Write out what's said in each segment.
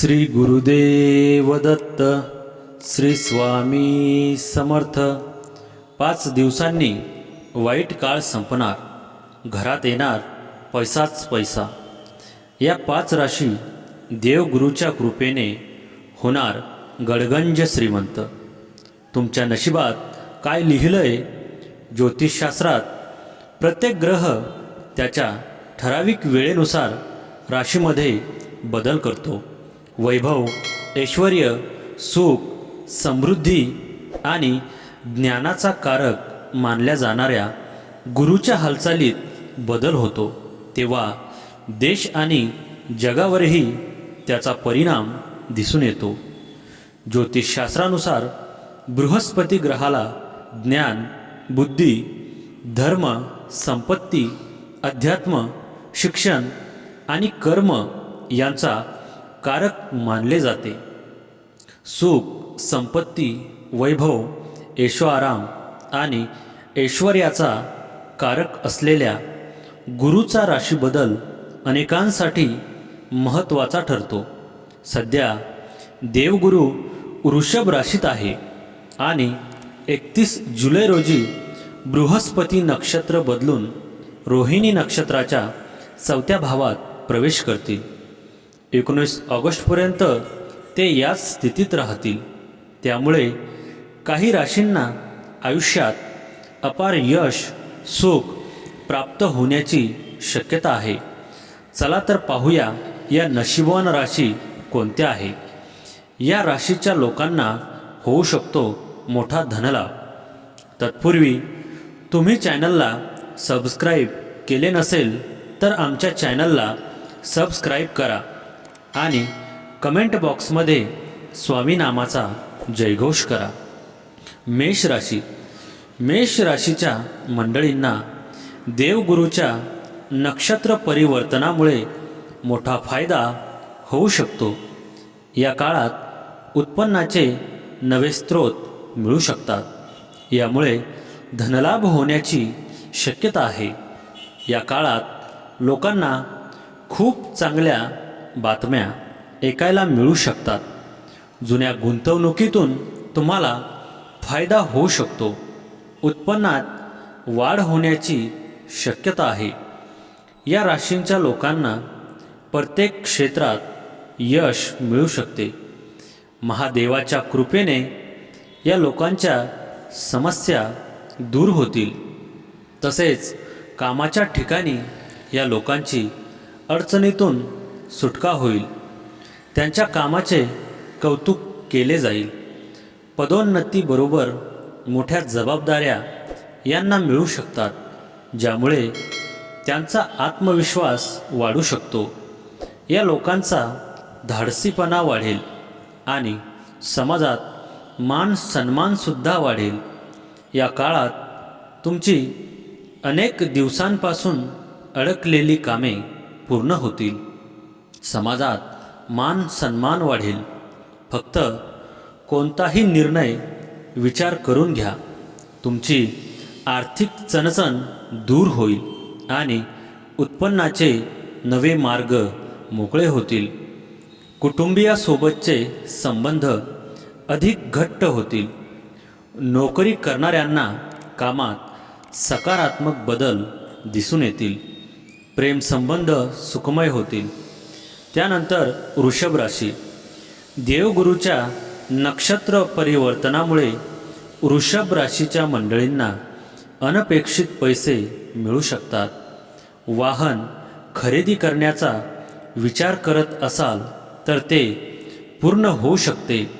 श्री गुरुदेव दत्त श्री स्वामी समर्थ. पाच दिवसांनी वाईट काळ संपणार घरात येणार पैसाच पैसा. या पाच राशी देवगुरूच्या कृपेने होणार गडगंज श्रीमंत. तुमच्या नशिबात काय लिहिलंय? ज्योतिषशास्त्रात प्रत्येक ग्रह त्याच्या ठराविक वेळेनुसार राशीमध्ये बदल करतो. वैभव ऐश्वर सुख समृद्धी आणि ज्ञानाचा कारक मानल्या जाणाऱ्या गुरुच्या हालचालीत बदल होतो. तेव्हा देश आणि जगावरही त्याचा परिणाम दिसून येतो. ज्योतिषशास्त्रानुसार बृहस्पती ग्रहाला ज्ञान बुद्धी धर्म संपत्ती अध्यात्म शिक्षण आणि कर्म यांचा कारक मानले जाते. सुख संपत्ती वैभव ऐशोआराम आणि ऐश्वर्याचा कारक असलेल्या गुरुचा राशीबदल अनेकांसाठी महत्त्वाचा ठरतो. सध्या देवगुरु वृषभ राशीत आहे आणि एकतीस जुलै रोजी बृहस्पती नक्षत्र बदलून रोहिणी नक्षत्राच्या चौथ्या भावात प्रवेश करतील. एकोणीस ऑगस्टपर्यंत ते याच स्थितीत राहतील. त्यामुळे काही राशींना आयुष्यात अपार यश सुख प्राप्त होण्याची शक्यता आहे. चला तर पाहूया या नशिबवान राशी कोणत्या आहे. या राशीच्या लोकांना होऊ शकतो मोठा धनलाभ. तत्पूर्वी तुम्ही चॅनलला सबस्क्राईब केले नसेल तर आमच्या चॅनलला सबस्क्राईब करा. आणि कमेंट बॉक्समध्ये स्वामीनामाचा जयघोष करा. मेष राशी. मेष राशीच्या मंडळींना देवगुरूच्या नक्षत्र परिवर्तनामुळे मोठा फायदा होऊ शकतो. या काळात उत्पन्नाचे नवे स्रोत मिळू शकतात. यामुळे धनलाभ होण्याची शक्यता आहे. या काळात लोकांना खूप चांगल्या बातम्या ऐकायला मिळू शकतात. जुन्या गुंतवणुकीतून तुम्हाला फायदा होऊ शकतो. उत्पन्नात वाढ होण्याची शक्यता आहे. या राशींच्या लोकांना प्रत्येक क्षेत्रात यश मिळू शकते. महादेवाच्या कृपेने या लोकांच्या समस्या दूर होतील. तसेच कामाच्या ठिकाणी या लोकांची अडचणीतून सुटका होईल. त्यांच्या कामाचे कौतुक केले जाईल. पदोन्नतीबरोबर मोठ्या जबाबदाऱ्या यांना मिळू शकतात ज्यामुळे त्यांचा आत्मविश्वास वाढू शकतो. या लोकांचा धाडसीपणा वाढेल आणि समाजात मान सन्मानसुद्धा वाढेल. या काळात तुमची अनेक दिवसांपासून अडकलेली कामे पूर्ण होतील. समाजात मान सन्मान वाढेल. फक्त कोणताही निर्णय विचार करून घ्या. तुमची आर्थिक चणचण दूर होईल आणि उत्पन्नाचे नवे मार्ग मोकळे होतील. कुटुंबियासोबतचे संबंध अधिक घट्ट होतील. नोकरी करणाऱ्यांना कामात सकारात्मक बदल दिसून येतील. प्रेमसंबंध सुखमय होतील. त्यानंतर वृषभ राशी. देवगुरूच्या नक्षत्र परिवर्तनामुळे वृषभ राशीच्या मंडळींना अनपेक्षित पैसे मिळू शकतात. वाहन खरेदी करण्याचा विचार करत असाल तर ते पूर्ण होऊ शकते.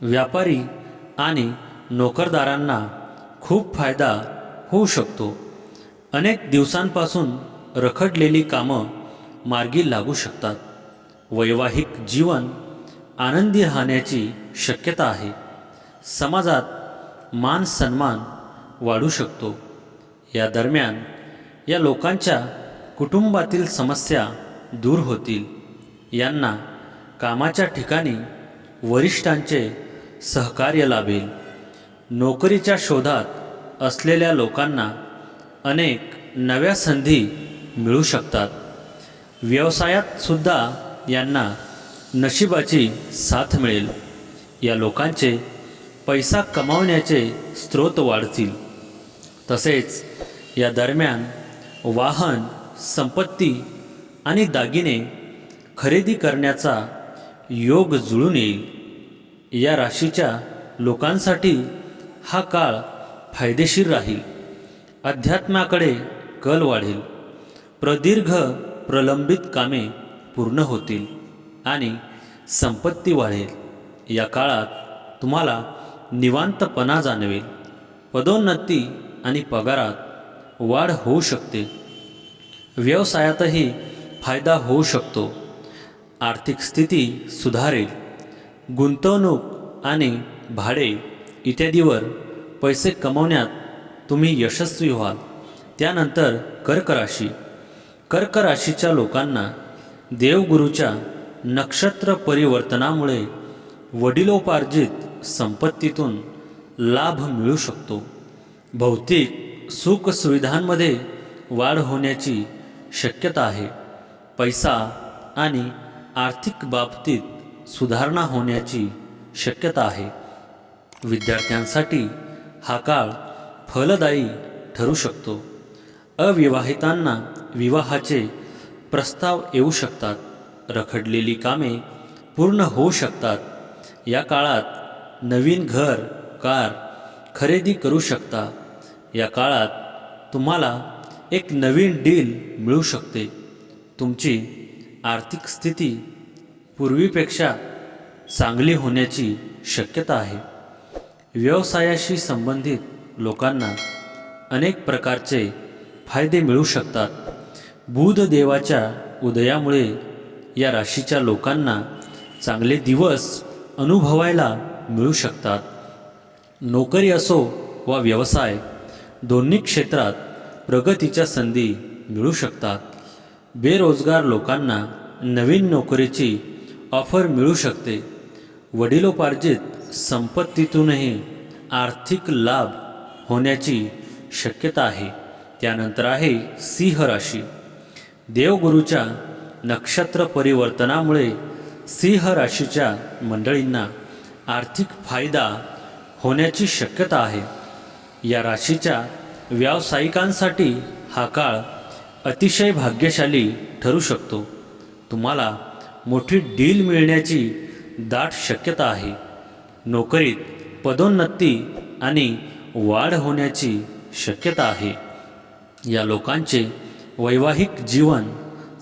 व्यापारी आणि नोकरदारांना खूप फायदा होऊ शकतो. अनेक दिवसांपासून रखडलेली कामं मार्गी लागू शकतात. वैवाहिक जीवन आनंदी राहण्याची शक्यता आहे. समाजात मान सन्मान वाढू शकतो. या दरम्यान या लोकांच्या कुटुंबातील समस्या दूर होतील. यांना कामाच्या ठिकाणी वरिष्ठांचे सहकार्य लाभेल. नोकरीच्या शोधात असलेल्या लोकांना अनेक नव्या संधी मिळू शकतात. व्यवसायात सुद्धा यांना नशिबाची साथ मिळेल. या लोकांचे पैसा कमावण्याचे स्रोत वाढतील. तसेच या दरम्यान वाहन संपत्ती आणि दागिने खरेदी करण्याचा योग जुळून येईल. या राशीच्या लोकांसाठी हा काळ फायदेशीर राहील. अध्यात्माकडे कल वाढेल. प्रदीर्घ प्रलंबित कामे पूर्ण होतील आणि संपत्ती वाढेल. या काळात तुम्हाला निवांतपणा जाणवेल. पदोन्नती आणि पगारात वाढ होऊ शकते. व्यवसायातही फायदा होऊ शकतो. आर्थिक स्थिती सुधारेल. गुंतवणूक आणि भाडे इत्यादीवर पैसे कमवण्यात तुम्ही यशस्वी व्हाल. त्यानंतर कर्क राशी कर्क राशीच्या लोकांना देवगुरूच्या नक्षत्र परिवर्तनामुळे वडिलोपार्जित संपत्तीतून लाभ मिळू शकतो. भौतिक सुखसुविधांमध्ये वाढ होण्याची शक्यता आहे. पैसा आणि आर्थिक बाबतीत सुधारणा होण्याची शक्यता आहे. विद्यार्थ्यांसाठी हा काळ फलदायी ठरू शकतो. अविवाहितांना विवाहाचे प्रस्ताव येऊ शकतात. रखडलेली कामे पूर्ण होऊ शकतात. या काळात नवीन घर कार खरेदी करू शकता. या काळात तुम्हाला एक नवीन डील मिळू शकते. तुमची आर्थिक स्थिती पूर्वीपेक्षा चांगली होण्याची शक्यता आहे. व्यवसायाशी संबंधित लोकांना अनेक प्रकारचे फायदे मिळू शकतात. बुधदेवाच्या उदयामुळे या राशीच्या लोकांना चांगले दिवस अनुभवायला मिळू शकतात. नोकरी असो वा व्यवसाय दोन्ही क्षेत्रात प्रगतीच्या संधी मिळू शकतात. बेरोजगार लोकांना नवीन नोकरीची ऑफर मिळू शकते. वडिलोपार्जित संपत्तीतूनही आर्थिक लाभ होण्याची शक्यता आहे. त्यानंतर आहे सिंह राशी. देवगुरूच्या नक्षत्र परिवर्तनामुळे सिंह राशीच्या मंडळींना आर्थिक फायदा होण्याची शक्यता आहे. या राशीच्या व्यावसायिकांसाठी हा काळ अतिशय भाग्यशाली ठरू शकतो. तुम्हाला मोठी डील मिळण्याची दाट शक्यता आहे. नोकरीत पदोन्नती आणि वाढ होण्याची शक्यता आहे. या लोकांचे वैवाहिक जीवन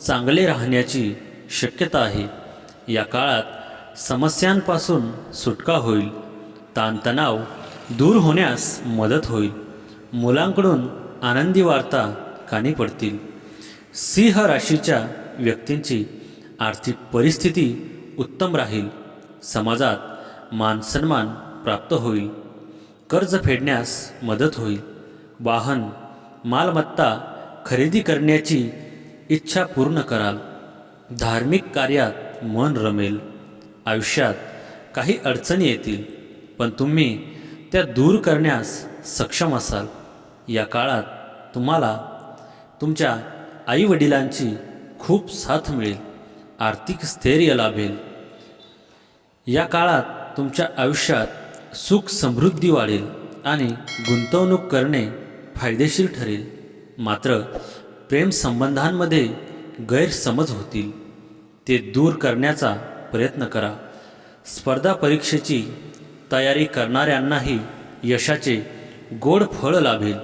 चांगले राहण्याची शक्यता आहे. या काळात समस्यांपासून सुटका होईल. ताणतणाव दूर होण्यास मदत होईल. मुलांकडून आनंदी वार्ता कानी पडतील. सिंह राशीच्या व्यक्तींची आर्थिक परिस्थिती उत्तम राहील. समाजात मानसन्मान प्राप्त होईल. कर्ज फेडण्यास मदत होईल. वाहन मालमत्ता खरेदी करण्याची इच्छा पूर्ण कराल. धार्मिक कार्यात मन रमेल. आयुष्यात काही अडचणी येतील पण तुम्ही त्या दूर करण्यास सक्षम असाल. या काळात तुम्हाला तुमच्या आईवडिलांची खूप साथ मिळेल आर्थिक स्थैर्य लाभेल. या काळात तुमच्या आयुष्यात सुख समृद्धी वाढेल आणि गुंतवणूक करणे फायदेशीर ठरेल. मात्र प्रेमसंबंधांमध्ये गैरसमज होतील ते दूर करण्याचा प्रयत्न करा. स्पर्धा परीक्षेची तयारी करणाऱ्यांनाही यशाचे गोड फळ लाभेल.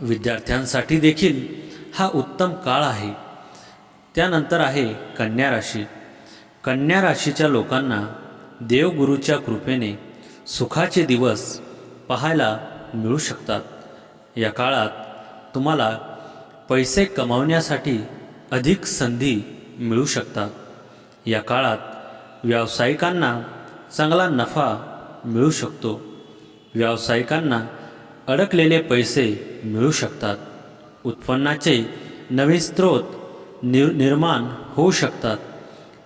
विद्यार्थ्यांसाठी देखील हा उत्तम काळ आहे. त्यानंतर आहे कन्या राशी. कन्या राशीच्या लोकांना देवगुरूच्या कृपेने सुखाचे दिवस पाहायला मिळू शकतात. या काळात तुम्हाला पैसे कमावण्यासाठी अधिक संधी मिळू शकतात. या काळात व्यावसायिकांना चांगला नफा मिळू शकतो. व्यावसायिकांना अडकलेले पैसे मिळू शकतात. उत्पन्नाचे नवीन स्रोत निर निर्माण होऊ शकतात.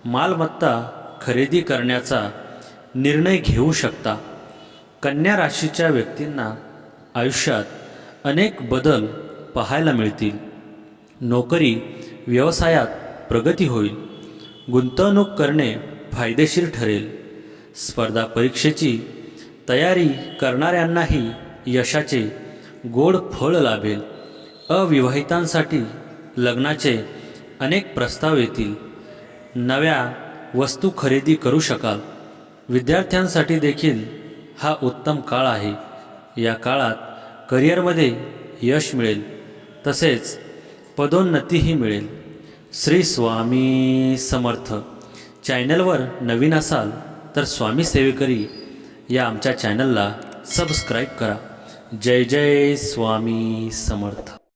मालमत्ता खरेदी करण्याचा निर्णय घेऊ शकता. कन्या राशीच्या व्यक्तींना आयुष्यात अनेक बदल पाहायला मिळतील. नोकरी व्यवसायात प्रगती होईल. गुंतवणूक करणे फायदेशीर ठरेल. स्पर्धा परीक्षेची तयारी करणाऱ्यांनाही यशाचे गोड फळ लाभेल. अविवाहितांसाठी लग्नाचे अनेक प्रस्ताव येतील. नव्या वस्तू खरेदी करू शकाल. विद्यार्थ्यांसाठी देखील हा उत्तम काळ आहे. या काळात करिअरमध्ये यश मिळेल. तसेच पदोन्नतीही मिळेल. श्री स्वामी समर्थ. चॅनलवर नवीन असाल तर स्वामी सेवेकरी या आमच्या चॅनलला सबस्क्राईब करा. जय जय स्वामी समर्थ.